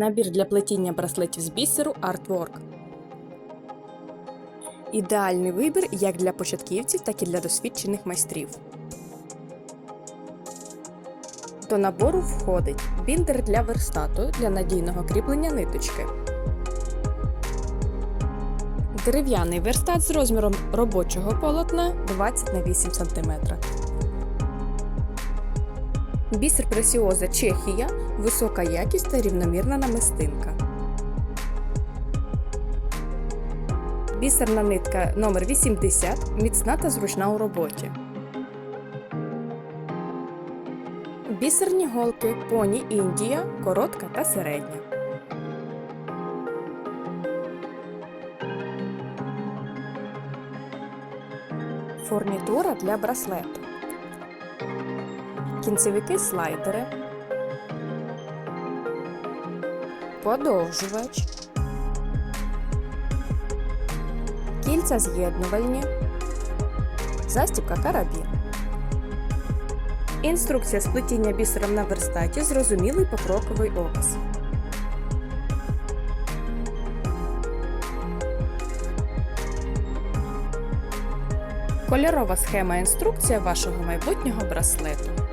Набір для плетіння браслетів з бісеру Artwork. Ідеальний вибір як для початківців, так і для досвідчених майстрів. До набору входить біндер для верстату для надійного кріплення ниточки. Дерев'яний верстат з розміром робочого полотна 20 на 8 см. Бісер пресіоза Чехія висока якість та рівномірна намистинка. Бісерна нитка номер 80 міцна та зручна у роботі. Бісерні голки Поні Індія коротка та середня. Фурнітура для браслету. Кінцевики слайдери. Подовжувач. Кільця з'єднувальні. Застібка карабін. Інструкція сплетіння бісером на верстаті. Зрозумілий покроковий опис. Кольорова схема інструкція вашого майбутнього браслету.